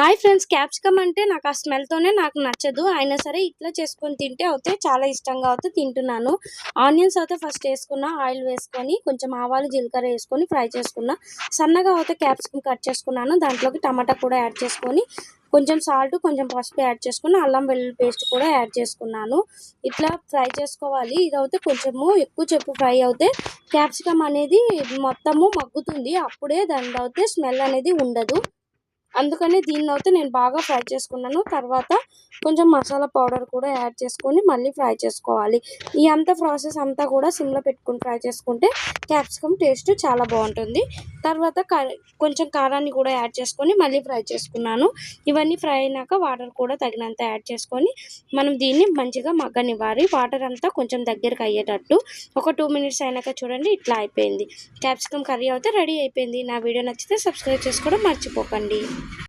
Hi friends capsicum అంటే నాకు ఆ స్మెల్తోనే నాకు నచ్చదు. అయినా సరే ఇట్లా చేసుకొని తింటే అయితే చాలా ఇష్టంగా అయితే తింటున్నాను. ఆనియన్స్ అయితే ఫస్ట్ వేసుకున్న ఆయిల్ వేసుకొని కొంచెం ఆవాలు జీలకర్ర వేసుకొని ఫ్రై చేసుకున్న. సన్నగా అయితే క్యాప్సికమ్ కట్ చేసుకున్నాను. దాంట్లోకి టమాటా కూడా యాడ్ చేసుకొని కొంచెం సాల్ట్ కొంచెం పసుపు యాడ్ చేసుకుని అల్లం వెల్లుల్లి పేస్ట్ కూడా యాడ్ చేసుకున్నాను. ఇట్లా ఫ్రై చేసుకోవాలి. ఇదైతే కొంచెము ఎక్కువ చెప్పు ఫ్రై అవుతే క్యాప్సికమ్ అనేది మొత్తము మగ్గుతుంది. అప్పుడే దానిలో అయితే స్మెల్ అనేది ఉండదు. అందుకని దీన్ని అయితే నేను బాగా ఫ్రై చేసుకున్నాను. తర్వాత కొంచెం మసాలా పౌడర్ కూడా యాడ్ చేసుకొని మళ్ళీ ఫ్రై చేసుకోవాలి. ఈ అంత ప్రాసెస్ అంతా కూడా సిమ్లో పెట్టుకుని ఫ్రై చేసుకుంటే క్యాప్సికమ్ టేస్ట్ చాలా బాగుంటుంది. తర్వాత కొంచెం కారాన్ని కూడా యాడ్ చేసుకొని మళ్ళీ ఫ్రై చేసుకున్నాను. ఇవన్నీ ఫ్రై అయినాక వాటర్ కూడా తగినంత యాడ్ చేసుకొని మనం దీన్ని మంచిగా మగ్గనివ్వాలి. వాటర్ అంతా కొంచెం దగ్గరికి అయ్యేటట్టు. ఒక టూ మినిట్స్ అయినాక చూడండి ఇట్లా అయిపోయింది. క్యాప్సికమ్ కర్రీ అయితే రెడీ అయిపోయింది. నా వీడియో నచ్చితే సబ్స్క్రైబ్ చేసుకోవడం మర్చిపోకండి.